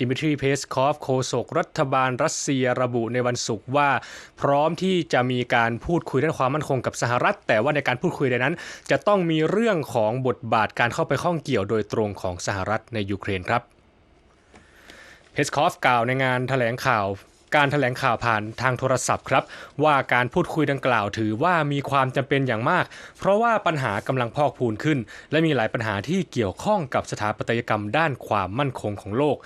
ดิมิทรีเพสคอฟโฆษกรัฐบาลรัสเซียระบุในวันศุกร์ว่า พร้อมที่จะมีการพูดคุยด้านความมั่นคงกับสหรัฐ แต่ว่าในการพูดคุยในนั้น จะต้องมีเรื่องของบทบาทการเข้าไปข้องเกี่ยวโดยตรงของสหรัฐในยูเครนครับเพสคอฟกล่าวในงานแถลงข่าว การแถลงข่าวผ่านทางโทรศัพท์ครับ ว่าการพูดคุยดังกล่าวถือว่ามีความจำเป็นอย่างมาก เพราะว่าปัญหากำลังพอกพูนขึ้น และมีหลายปัญหาที่เกี่ยวข้องกับสถาปัตยกรรมด้านความมั่นคงของโลก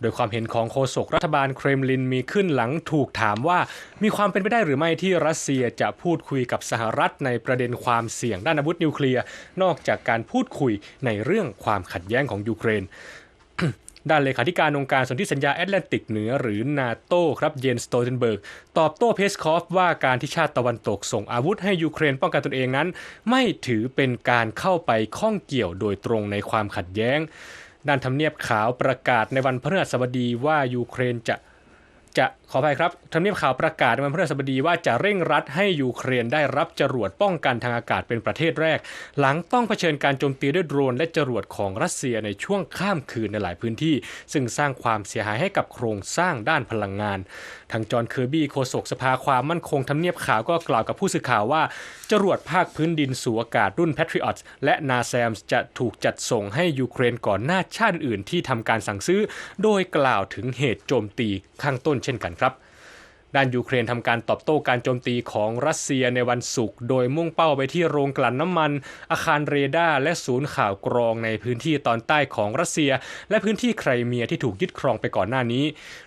โดยความเห็นของโฆษกรัฐบาลเครมลินมีขึ้นหลังถูกถามว่า มีความเป็นไปได้หรือไม่ที่รัสเซียจะพูดคุยกับสหรัฐในประเด็นความเสี่ยงด้านอาวุธนิวเคลียร์นอกจากการพูดคุยในเรื่องความขัดแย้งของยูเครน ด้านเลขาธิการองค์การสนธิสัญญาแอตแลนติกเหนือหรือนาโตครับเยนสโตเทนเบิร์กตอบโต้เพสคอฟว่าการที่ชาติตะวันตกส่งอาวุธให้ยูเครนป้องกันตนเองนั้น ไม่ถือเป็นการเข้าไปข้องเกี่ยวโดยตรงในความขัดแย้ง ด้านทำเนียบขาวประกาศในวันพฤหัสบดีว่ายูเครนจะ จะขออภัยครับทำเนียบข่าวประกาศวันพฤหัสบดีว่าจะเร่งรัดให้ยูเครนได้รับจรวดป้องกันทางอากาศเป็นประเทศแรก หลังต้องเผชิญการโจมตีด้วยโดรนและจรวดของรัสเซียในช่วงข้ามคืนในหลายพื้นที่ ซึ่งสร้างความเสียหายให้กับโครงสร้างด้านพลังงาน ทางจอห์นเคอร์บี้โฆษกสภาความมั่นคงทำเนียบข่าวก็กล่าวกับผู้สื่อข่าวว่า จรวดภาคพื้นดินสู่อากาศรุ่น Patriot และนาแซมจะถูกจัดส่งให้ยูเครนก่อนหน้าชาติอื่นที่ทำการสั่งซื้อ โดยกล่าวถึงเหตุโจมตีข้างต้นเช่นกันครับ ด้านยูเครนทำการตอบโต้การโจมตีของรัสเซียในวันศุกร์โดยมุ่งเป้าไปที่โรงกลั่นน้ำมัน อาคารเรดาร์และศูนย์ข่าวกรองในพื้นที่ตอนใต้ของรัสเซีย และพื้นที่ไครเมียที่ถูกยึดครองไปก่อนหน้านี้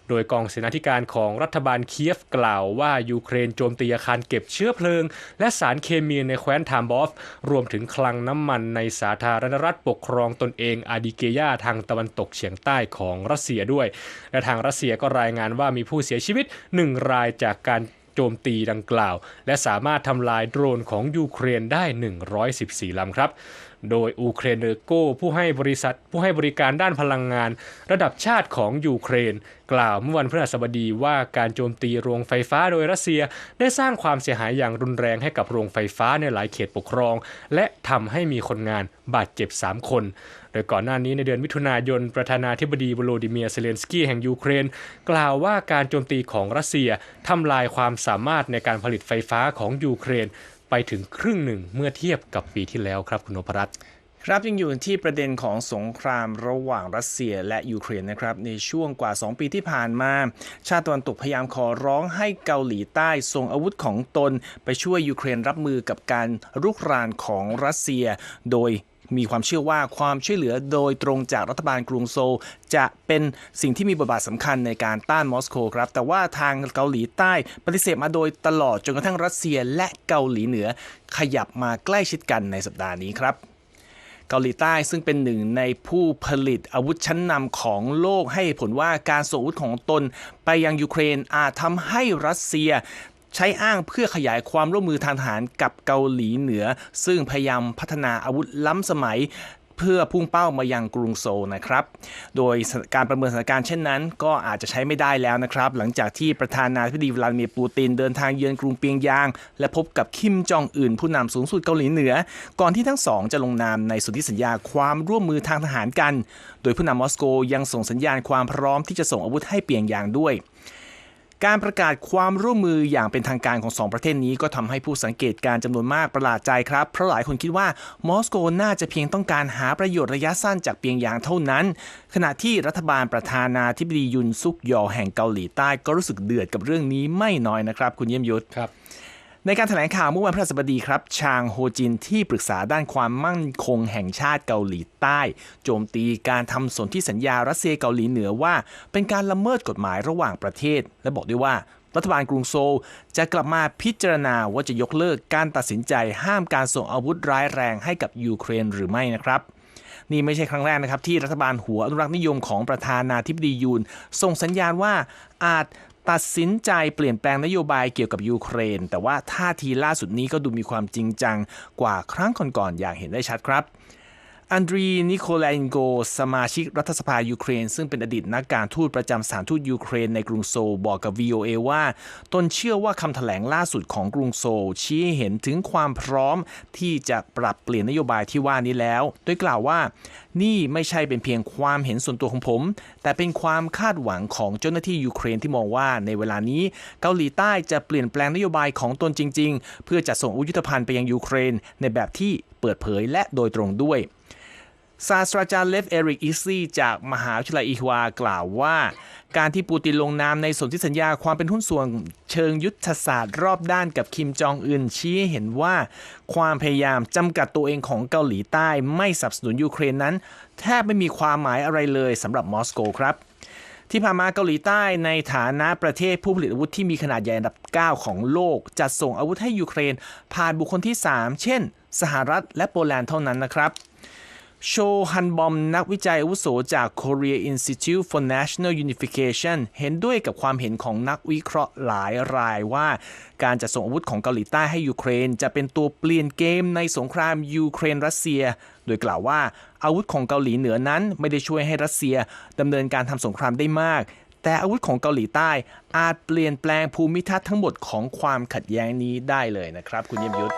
โดยกองเสนาธิการของรัฐบาลเคียฟกล่าวว่ายูเครนโจมตีอาคารเก็บเชื้อเพลิง และสารเคมีในแคว้นทามบอฟ รวมถึงคลังน้ำมันในสาธารณรัฐปกครองตนเองอาดิเกยาทางตะวันตกเฉียงใต้ของรัสเซียด้วย และทางรัสเซียก็รายงานว่ามีผู้เสียชีวิตหนึ่งรายจากการโจมตีดังกล่าว และสามารถทำลายโดรนของยูเครนได้ 114 ลำครับ โดยอูเครนเนอร์โกผู้ให้บริษัทผู้ให้บริการด้านพลังงาน ระดับชาติของยูเครน กล่าวเมื่อวันพฤหัสบดีว่าการโจมตีโรงไฟฟ้าโดยรัสเซีย ได้สร้างความเสียหายอย่างรุนแรงให้กับโรงไฟฟ้าในหลายเขตปกครอง และทำให้มีคนงานบาดเจ็บ 3 คน โดยก่อนหน้านี้ในเดือนมิถุนายน ประธานาธิบดีวโลดิเมียเซเลนสกี้แห่งยูเครน กล่าวว่าการโจมตีของรัสเซียทำลายความสามารถในการผลิตไฟฟ้าของยูเครน ไปถึงครึ่งหนึ่งเมื่อเทียบกับปีที่แล้วครับคุณนพรัตน์ ครับยังอยู่ที่ประเด็นของสงครามระหว่างรัสเซียและยูเครนนะครับในช่วงกว่า 2 ปีที่ผ่านมา ชาติตะวันตกพยายามขอร้องให้เกาหลีใต้ส่งอาวุธของตน ไปช่วยยูเครนรับมือกับการรุกรานของรัสเซีย โดยมีความเชื่อว่าความช่วยเหลือโดยตรงจากรัฐบาลกรุงโซลจะเป็นสิ่งที่มีบทบาทสำคัญในการต้านมอสโกครับ แต่ว่าทางเกาหลีใต้ปฏิเสธมาโดยตลอดจนกระทั่งรัสเซียและเกาหลีเหนือขยับมาใกล้ชิดกันในสัปดาห์นี้ครับ เกาหลีใต้ซึ่งเป็นหนึ่งในผู้ผลิตอาวุธชั้นนำของโลกให้ผลว่าการส่งอาวุธของตนไปยังยูเครนอาจทำให้รัสเซียใช้อ้างเพื่อขยายความร่วมมือทางทหารกับเกาหลีเหนือ ซึ่งพยายามพัฒนาอาวุธล้ำสมัย เพื่อพุ่งเป้ามายังกรุงโซลนะครับ โดยการประเมินสถานการณ์เช่นนั้น ก็อาจจะใช้ไม่ได้แล้วนะครับ หลังจากที่ประธานาธิบดีวลาดิเมียร์ปูตินเดินทางเยือนกรุงเปียงยาง และพบกับคิมจองอึนผู้นำสูงสุดเกาหลีเหนือ ก่อนที่ทั้งสองจะลงนามในสนธิสัญญาความร่วมมือทางทหารกัน โดยผู้นำมอสโกยังส่งสัญญาณความพร้อมที่จะส่งอาวุธให้เปียงยางด้วย การประกาศความร่วมมืออย่างเป็นทางการของสองประเทศนี้ก็ทำให้ผู้สังเกตการณ์จำนวนมากประหลาดใจครับ เพราะหลายคนคิดว่ามอสโกน่าจะเพียงต้องการหาประโยชน์ระยะสั้นจากเปียงยางเท่านั้น ขณะที่รัฐบาลประธานาธิบดียุนซุกยอแห่งเกาหลีใต้ก็รู้สึกเดือดกับเรื่องนี้ไม่น้อยนะครับ คุณเยี่ยมยุทธครับ ในการแถลงข่าวเมื่อวันพฤหัสบดีครับ ชางโฮจินที่ปรึกษาด้านความมั่นคงแห่งชาติเกาหลีใต้ โจมตีการทำสนธิสัญญารัสเซียเกาหลีเหนือว่า เป็นการละเมิดกฎหมายระหว่างประเทศ และบอกด้วยว่า รัฐบาลกรุงโซลจะกลับมาพิจารณาว่าจะยกเลิกการตัดสินใจห้ามการส่งอาวุธร้ายแรงให้กับยูเครนหรือไม่นะครับ นี่ไม่ใช่ครั้งแรกนะครับที่รัฐบาลหัวอนุรักษ์นิยมของประธานาธิบดียูนส่งสัญญาณว่าอาจตัดสินใจเปลี่ยนแปลงนโยบายเกี่ยวกับยูเครน แต่ว่าท่าทีล่าสุดนี้ก็ดูมีความจริงจังกว่าครั้งก่อนๆอย่างเห็นได้ชัดครับ อันดรี นิโคลาอินโก สมาชิกรัฐสภายูเครน ซึ่งเป็นอดีตนักการทูตประจำสถานทูตยูเครนในกรุงโซลบอกกับ VOA ว่า ตนเชื่อว่าคำแถลงล่าสุดของกรุงโซลชี้ให้เห็นถึงความพร้อมที่จะปรับเปลี่ยนนโยบายที่ว่านี้แล้ว โดยกล่าวว่า นี่ไม่ใช่เป็นเพียงความเห็นส่วนตัวของผม แต่เป็นความคาดหวังของเจ้าหน้าที่ยูเครนที่มองว่าในเวลานี้ เกาหลีใต้จะเปลี่ยนแปลงนโยบายของตนจริง ๆ เพื่อจะส่งอุยุทธภัณฑ์ไปยังยูเครน ในแบบที่เปิดเผยและโดยตรงด้วย ศาสตราจารย์เลฟเอริกอิสลีจากมหาวิทยาลัยอีฮวากล่าวว่า การที่ปูตินลงนามในสนธิสัญญาความเป็นหุ้นส่วนเชิงยุทธศาสตร์รอบด้านกับคิมจองอึนชี้ให้เห็นว่า ความพยายามจำกัดตัวเองของเกาหลีใต้ไม่สนับสนุนยูเครนนั้น แทบไม่มีความหมายอะไรเลยสำหรับมอสโกครับที่ผ่านมาเกาหลีใต้ในฐานะประเทศผู้ผลิตอาวุธที่มีขนาดใหญ่อันดับ 9 ของโลก จัดส่งอาวุธให้ยูเครน ผ่านบุคคลที่ 3 เช่น สหรัฐและโปแลนด์เท่านั้นนะครับ โชฮันบอมนักวิจัยอาวุโสจาก Korea Institute for National Unification เห็นด้วยกับความเห็นของนักวิเคราะห์หลายรายว่า การจะส่งอาวุธของเกาหลีใต้ให้ยูเครน จะเป็นตัวเปลี่ยนเกมในสงครามยูเครนรัสเซีย โดยกล่าวว่าอาวุธของเกาหลีเหนือนั้นไม่ได้ช่วยให้รัสเซียดำเนินการทำสงครามได้มาก แต่อาวุธของเกาหลีใต้อาจเปลี่ยนแปลงภูมิทัศน์ทั้งหมดของความขัดแย้งนี้ได้เลยนะครับ คุณเยี่ยมยุทธ